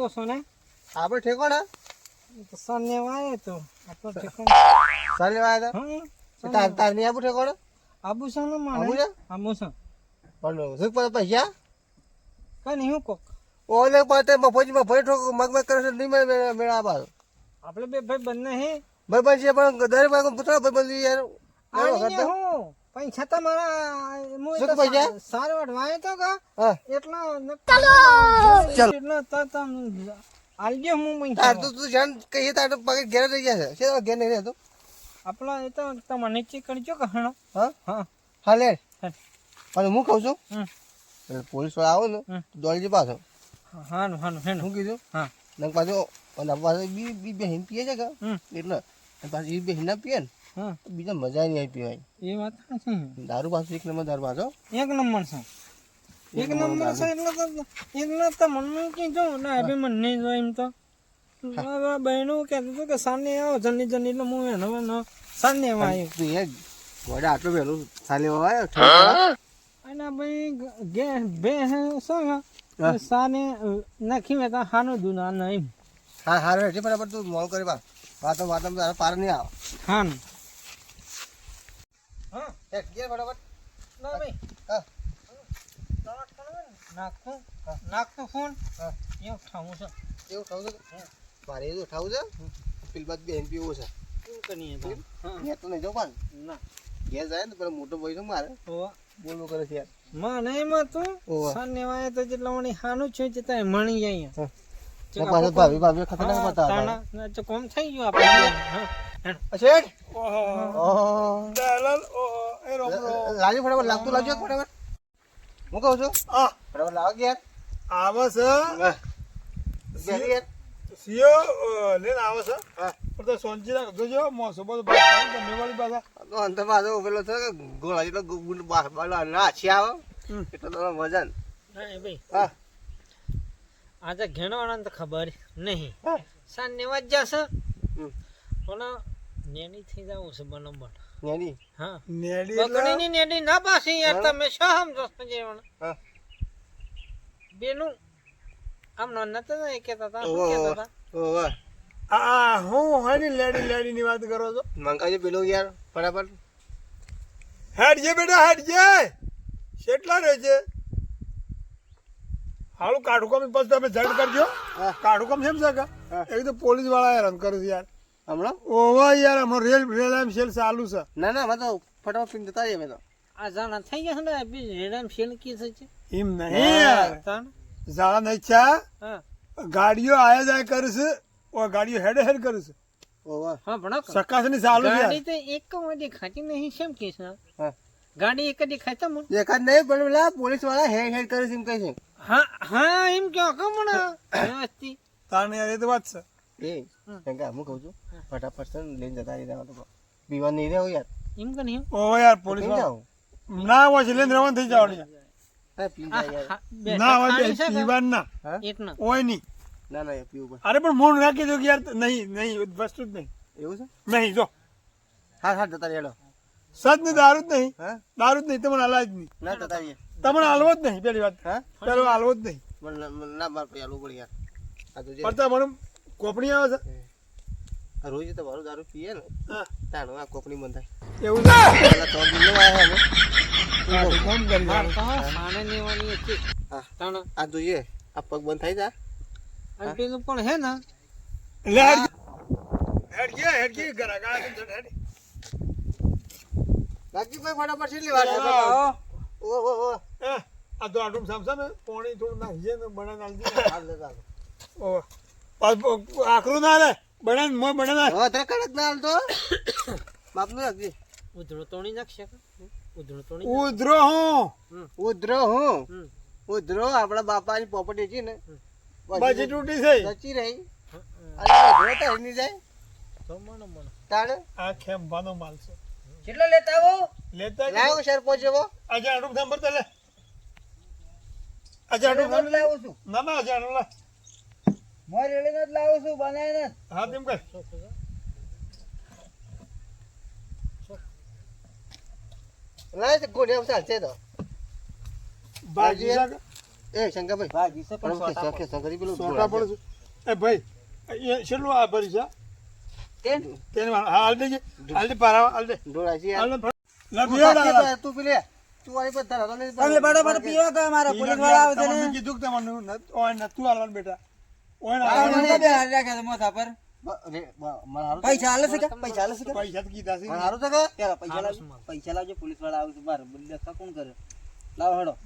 જોશો સોને? આપણે ઠેકોણા તો સાને વાય તો. આપણો ઠેકાણ ચાલ વાય તો? તાર તારની આબુ ને આબુ મારે છે? આબુ છે. પણ સુખ પર પૈસા કઈ હું કોક. ઓલે પાતે મફોજી મફોજી ઠોક મગ મગ કરે છે નહીં મેળા મેળા આપા આપણે બે ભાઈ બંને હે. ભાઈ ભાઈ છે પણ દરેક ભાઈ પૂછો ભાઈ બંધ યાર. હું. પૈસા છતાં મારા હું સારો વાય તો કા એટલો ચાલો! એટલો તો તમ આલજો હું તાર તો તું જાણ કહીએ તાર તો પગે ઘેર રહી જશે. છે ઘેર નહીં રહેતો. આપણા એ તો તમે નીચે કરજો કે હણો. હા? હા. હા પણ હા. હું કહું છું? એટલે પોલીસવાળા આવો ને હમ. દોડી પાછો. હાનું હાનું હેનું શું કીધું? હા. નંગ પાછો અને પાછો બી બી બે હિન પીએ છે કે? એટલે પાછું એ બે હિના પીએ ને હા. બીજા મજા નહીં આવી પીવાય. એ વાત નથી દારૂ પાછું એક નંબર દારૂ પાછો. એક નંબર છે. એક નંબર છે એટલે તો એટલે તો મને કીધું ને હવે મને નહીં જો એમ તો. બહેનો કહેતું હતું કે સાંજે આવો જલ્દી જલ્દી એટલે હું એને એનો સાંજે આવ્યો. તું એ ગોડે આટલું વહેલું સાંજે આવ્યો? અને ભાઈ ગે બે હે શું હા. સાને નાખી મેં તો હાનું દૂના નહીં હા હારું હેઠી બરાબર તું મોલ કરી પા વાતો વાતો તારા પાર નહીં આવે. હા. ના ભાઈ. હા. નાખું. નાખું ફોન. હા. એવું ઠાવું છે. એવું ખાવું છે મારે એવું છે? બેન પીવું છે. શું કરીએ હા. તો નહીં જાઉં ના. ઘેર જાય ને પેલો મોટો ભાઈ છે મારે. તો? બોલવું કરે છે યાર. મને એમાં તો. સાને જેટલા મણી હાનું છે તે તાય મણી જાય. ને પાછો ભાભી ભાભી ખતરનાક હા, ના તો કોમ થઈ ગયું આપણે. હા ઓહો. ઓહો દલાલ ઓહો એ રોકડો. લાવજો ફટાફટ લાગતું લાવજો ફટાફટ? હું કહું છું? આ ફટાફટ લાવો ઘેર. આવે છે. હા. ઘેર ઘેર. સીઓ લઈને આવે છે. પણ તો સોંજી ના જોજો મોસો બધો તમે વાળી પાછા. અંતર પાછો પેલો છે ગોળા જેટલો ગુંડ બા- બાલા ના છે આવે. એટલે તો મજા ને. ભાઈ. હા. આજે ઘેણો તો ખબર નહીં. સાંજ સાંજને વાત જશે? પણ નેની થઈ જવું છે બનોબર નેની? હા. નેડી બકરીની નેડી ના પાસી યાર તમે શું સમજો છો જીવન બેનું આમ નો નતો ને એ તા શું. કહેતા હતા? આ હું હરી લેડી લેડી ની વાત કરો છો? મંગાવજો પેલો યાર ફટાફટ. હેડ જે બેટા હેડ જે કેટલા રહે છે? હાલું કાઢું કામ. પછી તમે જડ કરજો. કાઢું કામ કેમ છે કે? એક તો પોલીસવાળા હેરાન કરે છે યાર. હમણાં? ઓવા યાર અમારો રેલ રેલ એમ સેલ ચાલુ છે. ના ના અમે તો ફટાફટ પીને જતા રહીએ અમે તો. આ જાણા થઈ ગયા છે ને બી રેલ એમ સેલ કી છે છે એમ નહીં યાર. જાણા નહીં છે હા. ગાડીઓ આયા જાય કરશે છે ઓ ગાડીઓ હેડ હેડ કરશે ઓવા હા ભણો સકાસની ચાલુ છે ગાડી તો એક માં દેખાતી નહીં કેમ કે છે. હા. ગાડી એક જ દેખાય તો મને નહીં પણ લા પોલીસવાળા હેડ હેડ કરે છે એમ કહે છે. હા હા એમ કયો કમણ વ્યવસ્થિત. તાને યાર એ તો વાત છે? એ કે હું કહું છું ફટાફટ છે લઈને જતા રહી જાવ તો પીવા નહીં રહેવું યાર. એમ કે નહીં ઓ યાર પોલીસવાળા. ના હોય છે લઈને રવાના થઈ બે ના હોય છે કે? ના. હોય નહીં. ના ના પીવું અરે પણ મોન રાખી દો કે યાર નહીં નહીં વસ્તુ જ નહીં. એવું છે? નહીં જો. હા હા જતા રહેલો સદ ને દારૂ જ નહીં. દારૂ જ નહીં તમને હલાય જ નહીં. ના તમને હાલવો જ નહીં પેલી વાત. હા? પેલો હાલવો જ નહીં. ના- માર પછી આલવું યાર. આ તો જે પડતા મને કોપણી આવે છે? રોજ તો મારું દારૂ પીએ ને. આ થાય એવું છે? આયા કોમ કરી. તો સાને હતી. હા. તાણ. આ જોઈએ આ પગ બંધ થાય જા અને પેલું પણ હે ને? લે હેડ હેડ ગયા હેડ ગયા ઘરા ગા હેડ. બાકી ભાઈ ફટાફટ છેલ્લી વાર છે ઓ ઓ ઓ. એ, આ તો આટલું સામસા ને પોણી થોડું નાખીએ ને બને નાખી. ઓ પાછું આખરું ના લે. બને મોય બને ના હવે તો કડક ના હાલ તો બાપનું રાખજે. ઉધરો તોણી નાખશે ઉધરો તોણી ઉધરો હું? ઉધરો હું? ઉધરો આપણા બાપાની પ્રોપર્ટી છે ને. બાજી તૂટી છે સચી રહી. અરે ઉધરો તો એની જાય. તો મણો મણો. તાળ આ ખેંભાનો માલ છે. કેટલો લેતા આવો? લેતા લાવો શેર પહોંચેવો આજે આટલું સાંભળ લે. આજે આટલું સાંભળ લાવું છું. ના ના આજે આટલું લે. મોય રેડીને જ લાવું છું બનાવીને હા તેમ કર. લાય ગોળિયા ચાલશે તો. બાજી એ શંકરભાઈ ભાજી છે પણ પણ સોટા પડે એ ભાઈ એ છેલ્લું આ ભરી છે? તેન તેને હાલ દેજે. હાલ દે પારા હાલ દે. ઢોળાય હાલ દે ભર. તું તું વાળી પર ધરાવતો નહીં. તમે પીવા તો મારા પોલીસવાળા આવે છે ને. કીધું કે તમારું નત- ઓય નતું હાલવાનું બેટા. ઓય ના મને બે હાર રાખે છે મોથા પર. બ- રે, બ- મને હારું પૈસા હાલે છે કે? પૈસા હાલે છે કે? પૈસા તો કીધા છે. હારું કે? પેલા પૈસા લાવજો પૈસા લાવજો પોલીસવાળા આવે છે બાર બદલે કોણ કરે? લાવ હેડો.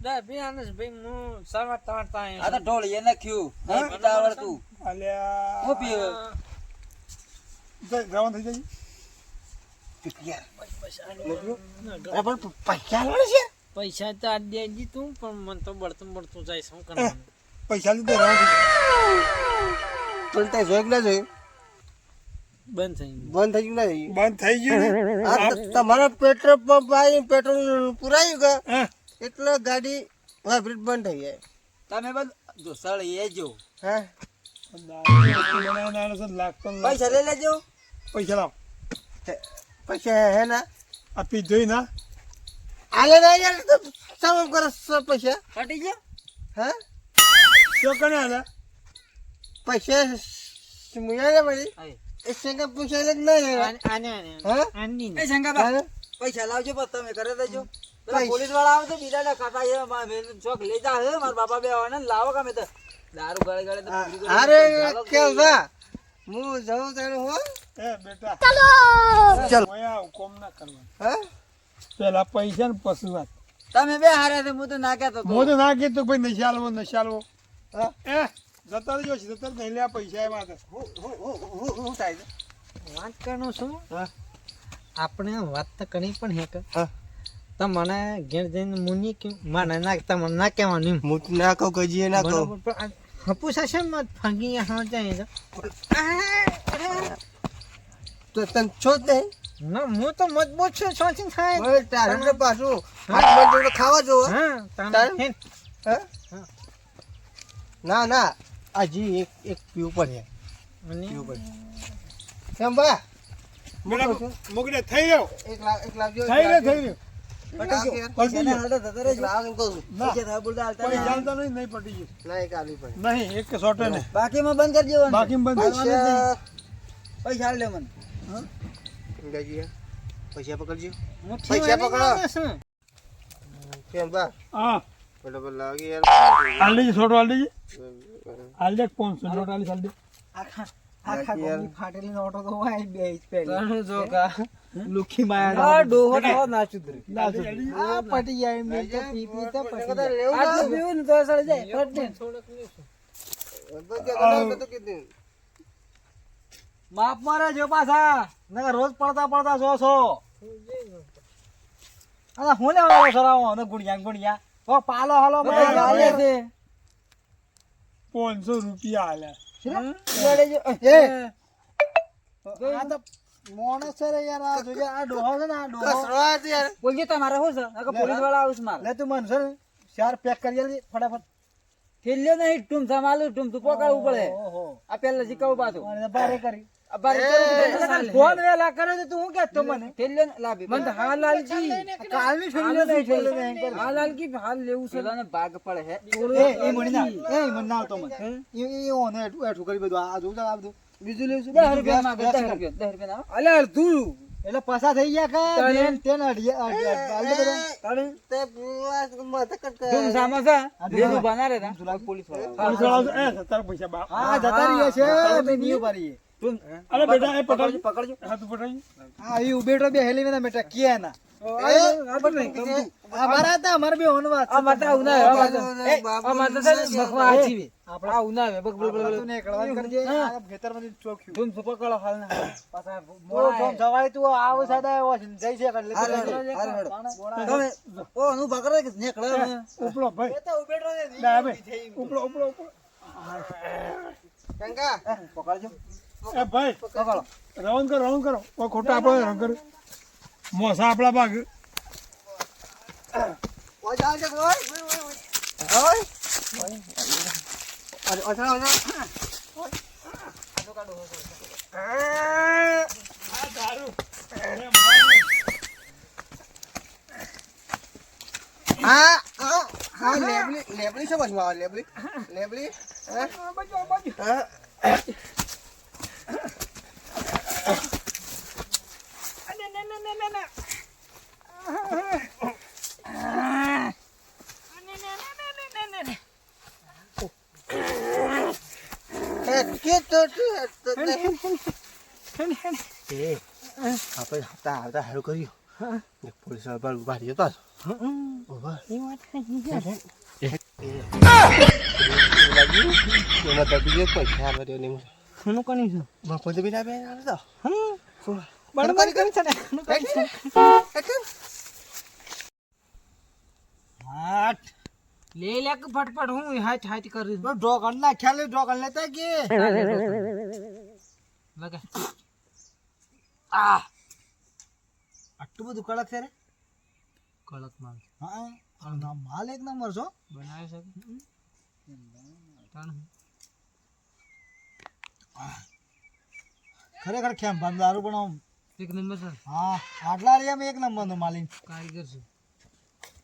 ભાઈ હું ત્યાં આ તો ઢોળ એ નાખ્યું નહીં પીતા આવડતું. અલ્યા. હું પીવે જય- જવાનું થઈ જાય. યાર. અરે પણ પૈસા તો આજ દેજી તું પણ મને તો બળતું બળતું જાય શું કરવાનું? પૈસા લીધે પણ તે જોઈ ના જોયું? બંધ થઈ ગયું. બંધ થઈ ગયું ના થયું? બંધ થઈ ગયું તમારા પેટ્રોલ પંપ આવી પેટ્રોલ પુરાયું કે? હા. એટલે ગાડી વાઇબ્રેટ બંધ થઈ જાય. તમે બસ જો સળ એ જો હા. પૈસા લઈ લેજો. પૈસા લાવ. પૈસા હે ના? આપી પીધોય ના. આલે ના યાર તો કરે પૈસા. ફટી ગયો? હે? શું કને આલે પૈસા મુયા ને મળી એ સંગા પૂછે જ નહીં આને આને હે? આની એ શંકાબા પૈસા લાવજો પણ તમે કરે દેજો પોલીસવાળા આવે તો બીજા કાકા છે મા- મેં ચોક લઈ જા હે મારા બાપા બે આવે ને લાવો કામે તો. દારૂ ગળે ગળે તો અરે ચાલો વા હું જાઉં તારે હો એ બેટા ચાલ. ઓય આવું કોમ ના કરવા હે? પેલા પૈસા ને પછી વાત. તમે બે હારે છે હું તો ના કહેતો. હું તો ના કીધું ભાઈ નશા નશાલવો નશા આલવો હા. એ જતા રહેજો જતા નહીં લે પૈસા એમાં તો. હું હું હું હું હું થાય છે? વાત કરનો શું? હા. આપણે વાત તો કરી પણ હે કે? હા. તો મને ઘેર જઈને મુની કે મને ના તમને ના કહેવાનું હું ના કહું કજીએ ના કહું. બરાબર પણ આ હપુ સાશે મત ફાંગી હા જાય તો. તો તને છો જ નહીં? ના હું તો મજબૂત છું સોચી થાય. હવે તારે પાછું હાથ મજબૂત ખાવા જોવો. હા ના. ના આજી એક એક પીવું પડે. પીવું પડે. કેમ બા? મોગડે થઈ ગયો. એક લાખ એક લાખ જો થઈ ગયો થઈ ગયો. નહીં. એક સોટે ને બાકીમાં બંધ કરી. બાકી બંધ પૈસા પૈસા હાલ લે મને પૈસા પકડજો. પૈસા પકડો. કેમ બા? હા. બરાબર લાગી યાર. દે આખા આખા ફાટેલી નોટો તો હોય બે જ પહેલી. જો કા. લુખી માયા આ ડોહો તો ના સુધરે. ના સુધરે. આ પટી જાય મેં તો પી પી તો પટી ના. પીવું ને તો સડી જાય તો કીધું. માપ મારે જો પાછા. નકર રોજ પડતા પડતા જો છો. અલા હું લેવા સરાવો ને ગુણિયા ગુણિયા. ઓ પાલો હાલો મને બરાબર. છે. પાંચસો રૂપિયા હાલ્યા લેડે જો. એ. આ તો મોણસ રે યાર આ જોજે આ ડોહો છે ને આ ડોહો. કસરવા યાર. બોલજે તમારે શું છે? નકર પોલીસવાળા આવશે મારે. લે તું મનસો ચાર પેક કરી ફટાફટ. નહીં ટૂમ સંભાળું ટૂમ તું પકડવું પડે આ પેલા શીખવું પાછું બારે કરી. ફોન વેલા કરે તો તું કે મને? લાવી. મને તો હાલ લાલજી કાલની છોડી નહીં? છોડી હાલ હાલ લેવું છે. ને ભાગ પડે હે. એ એ એ મણ ના આવતો મને. એ ઓને એઠું એઠું કરી બધું. આ જોઉં આ બધું. બીજું લેવું છે? 10 રૂપિયા માંગે 10 રૂપિયા 10 રૂપિયા અલે અડધું એટલે પૈસા થઈ ગયા કા તેન તેન અડી અડી અડી તે પુઆ માથા કટકા તું સામા બના રે પોલીસવાળા. પૈસા બા. હા જતા રહીએ છે. મે ની ઉભારી તું અરે બેટા એ પકડજો. પકડજો હા તું પકડજો હા એ ઉભેટો બે હેલી મેના બેટા કિયા ના ભાઈ. કંકા પકડજો. એ ભાઈ રવન કરો રવન કરો. ખોટા આપણે રવન કરો. મોસા આપણા ભાગ. આ હા લેબલી લેબલી છે બસમાં લેબલી. લેબલી હા આ બાજુ આ બાજુ હા અરે ને ને ને ને ને એ કે તો તો તો એ આપણે હતા હતા હારું કર્યું એક પોલીસવાળા ઊભા રહ્યો તો ઊભા એમાં દબી ગયો પૈસા હારવા દેવો નહીં હું કોની છું માં પોતે બી ના બે હારે તો બરાબર કરી છે ને હું કરી છે હાટ લે લે કે ફટફટ હું હાથ હાથ કરી ઢોકણ ના ખ્યાલ ઢોકણ લેતા કે આ આટલું બધું કડક છે રે કડક માલ હા માલ એક નંબર છો બનાવે છે ખરેખર ખેમ ભાન પણ આમ એક નંબર સર હા આટલા રહ્યા એક નંબર નો માલિન. કારીગર છે.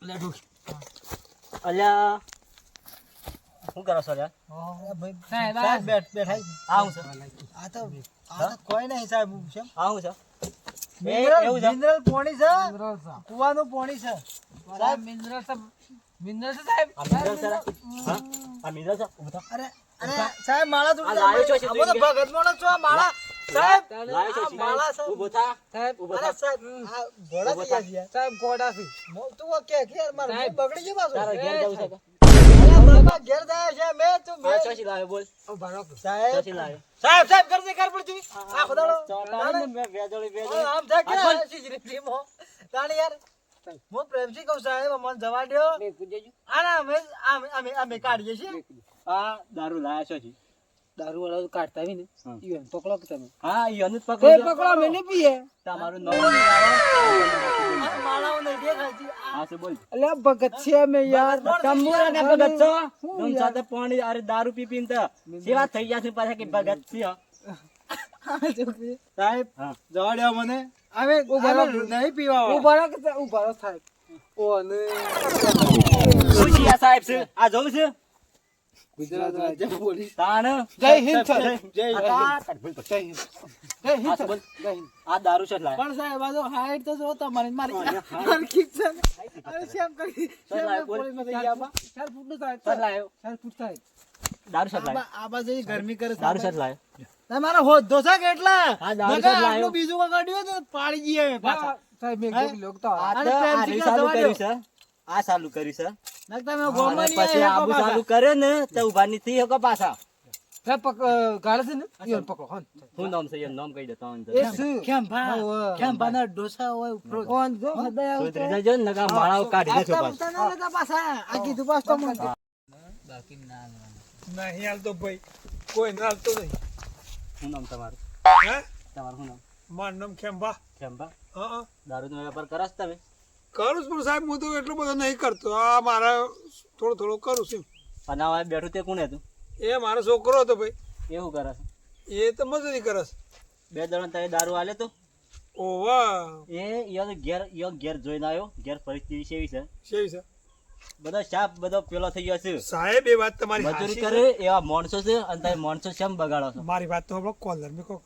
લેડો અલ્યા. શું કરો છો અલ્યા ભાઈ સાહેબ બેઠ બેઠાઈ આવું છે તો આ તો કોઈ નહીં સાહેબ હું છે. મિનરલ છે? મિનરલ પોણી છે? કુવાનું પોણી છે. સાહેબ મિનરલ મિનરલ છે સાહેબ? આ મિનરલ છે આ મિનરલ છે? ઊભો થા. અરે અરે સાહેબ માળા તૂટી છે આ તું ભગત માણસ છો આ માળા. સાહેબ લાવ્યો છો? માળા સાહેબ ઊભો થા. સાહેબ ઊભો અરે થા. સાહેબ આ ભોળા થઈ ગયા સાહેબ કોડા થી તું કે કે મારું બગડી ગયું પાછું. તારા ઘેર જવું છે બાપા ઘેર જાય છે મેં તું આ મેં ચોથી બોલ. ઊભા રહો સાહેબ. ચોથી લાવ્યો સાહેબ સાહેબ કરજે કર પડતી આ ખોદાડો ચોટાડીને મેં વેજોળી વેજોળી આમ થાય કે આ બોલ. શીશરી તાણી યાર હું પ્રેમથી કહું સાહેબ મને જવા દ્યો. આના અમે અમે અમે અમે કાઢીએ છીએ. આ દારૂ લાયા છો જી દારૂ વાળા તો કાઢતા આવી ને. ઈવન પકડો કે તમે. હા ઈ અનુજ પકડો એ પકડો મે ને પીએ. તમારું નામ નહીં આવે. આ માળાઓ ને દેખાજી હા સે બોલ. અલે ભગત છે મે યાર. તમુરા ને ભગત છો? તમ સાથે પાણી અરે દારૂ પી પીન તો સેવા થઈ ગયા છે પાછા કે ભગત છે સાહેબ જવાડ્યો મને. અમે ઉભારો નહીં પીવા ઉભારો ઊભા કે ઉભારો સાહેબ. ઓ અને શું આ સાહેબ છે આ જોઉં છે? ગુજરાત રાજ્ય પોલીસ. તાણ. જય હિન્દ સર. જય હિન્દ. જય હિન્દ. જય હિન્દ. સર. જય હિન્દ. આ દારૂ છે લાય પણ સાહેબ આ તો હાઈટ તો જો તમારી મારી. જ છે. અરે શેમ કરી. લાયો બોલ. પોલીસમાં થઈ ગયા. ચાર ફૂટનું સાહેબ સર લાયો. ચાર ફૂટ સાહેબ. દારૂ છે લાય. આ બાજુ ગરમી કરે દારૂ છે લાયો. તમારો હોદ્દો છે કેટલા હા, દારૂ છે લાયો. બીજું વગાડ્યું તો પાડી જઈએ પાછા. સાહેબ મેં? લોક તો આ ચાલુ કર્યું. છે. આ ચાલુ કર્યું છે. પછી આબુ ચાલુ કરે ને તો ઊભા નહીં થઈ શકો પાછા ને? નામ ને ના ના તમારું? હા. દારૂનો વેપાર કરાશ તમે? કરું છું પણ સાહેબ હું તો એટલો બધો નહીં કરતો. આ મારા થોડો થોડો કરું છું અને આ બેઠું તે કોણ હતું? એ મારો છોકરો હતો ભાઈ. એવું કરે છે? એ તો મજૂરી કરે છે. બે જણા તારે દારૂ આલે તો? ઓવા. એ યો ઘેર યો ઘેર જોઈને આવ્યો. ઘેર પરિસ્થિતિ સેવી છે. સેવી છે? બધો સાપ બધો પેલો થઈ ગયો છે. સાહેબ એ વાત તમારી મજૂરી કરે એવા માણસો છે અને તમે માણસો કેમ બગાડો છો? મારી વાત તો આપણો કોલર મેં કહો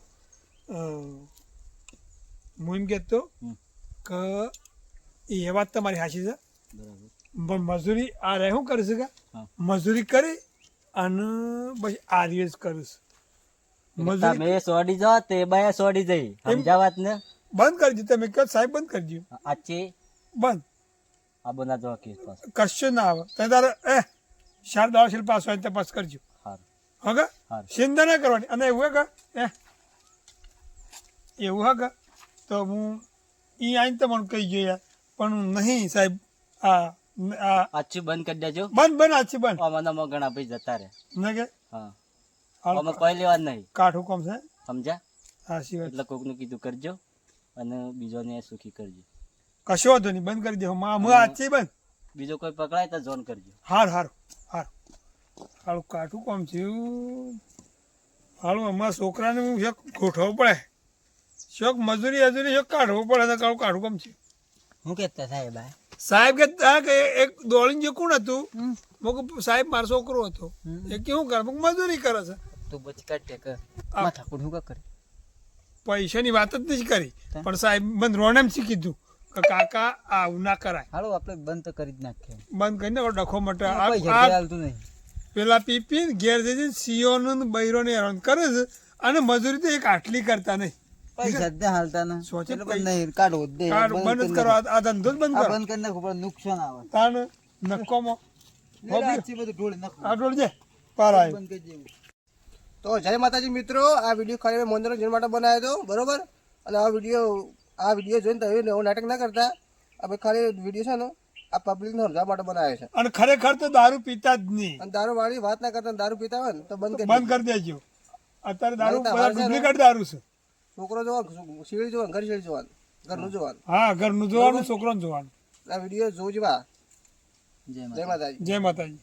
હું એમ કહેતો. કે એ વાત તમારી સાચી છે. પણ મજૂરી આ રે શું કરીશ કે? હા. મજૂરી કરી અને પછી આ દિવસ કરીશ મજૂરી તમે સોડી જાવ તે બાય સોડી જઈ સમજાવત ને? બંધ કરજો તમે કહો સાહેબ બંધ કરજો આચી બંધ. આ બના જો કેસ પાસ કશું ના આવે. તે તારે એ શારદા શિલ પાસ હોય તપાસ કરજો. હારું. હગે હારું. ચિંતા ના કરવાની. અને એવું હે કે? એ એવું હે કે? તો હું ઈ આઈને તમને કહી ગયો યાર. પણ નહીં સાહેબ આ આ આચી બંધ કરી દેજો. બંધ બંધ આછી બંધ. અમારા માં ઘણા ભાઈ જતા રહે. ને કે? હા. અમે કોઈ લેવા નહીં. કાઠું કોમ છે? સમજ્યા? હા સિવાય એટલે કોકનું કીધું કરજો અને બીજોને સુખી કરજો. કશો વાંધો નહીં બંધ કરી દે માં હું આછી બંધ. બીજો કોઈ પકડાય તો જોન કરજો. હાર હાર હાર. હારું કાઠું કોમ છે. હારું અમારા છોકરાને હું એક ગોઠવવું પડે. શોખ મજૂરી હજૂરી શોખ કાઢવું પડે તો કાળું કાઢું કોમ છે. હું કેતા સાહેબ આ? સાહેબ કે કે એક દોડીને જે કોણ હતું? મોક સાહેબ મારો છોકરો હતો. એ કેવું કરે? મોક મજૂરી કરે છે. તું બચી કાઢે કે માથા કુડ હું કરે? પૈસાની વાત જ નથી કરી. પણ સાહેબ મને રોણેમ શીખી કીધું કે કાકા આવું ના કરાય. હાલો આપણે બંધ તો કરી જ નાખીએ. બંધ કરીને ડખો મટે. હાલતું નહીં. પેલા પીપી ઘેર જઈને સીઓનું ને બૈરોને હેરાન કરે છે અને મજૂરી તો એક આટલી કરતા નહીં. પૈસા જ હાલતા ને. એટલે પૈ- બંધ નહીં કાઢવો દે બંધ જ કરો આ ધંધો જ બંધ કરો. બંધ કરી નાખો પણ નુકસાન આવે. તાણ નક્કો મો ઢોળી આ ડોળ જાય પાર તો જય માતાજી મિત્રો આ વીડિયો ખાલી મનોરંજન માટે બનાવ્યો હતો બરોબર? અને આ વીડિયો આ વીડિયો જોઈને તમે નવું નાટક ના કરતા. અમે ખાલી વીડિયો છે ને આ પબ્લિકને સમજાવવા માટે બનાવે છે. અને ખરેખર તો દારૂ પીતા જ નહીં. અને દારૂ વાળી વાત ના કરતા દારૂ પીતા હોય ને તો બંધ કરી બંધ કરી દેજો. અત્યારે દારૂ ને- ડુપ્લિકેટ દારૂ છે. છોકરો જોવાનું શીળી જોવાનું ઘર શીળી જોવાનું ઘરનું જોવાનું. હા ઘરનું જોવાનું છોકરાનું જોવાનું. આ વીડિયો જોજવા. જય જય માતાજી. જય માતાજી.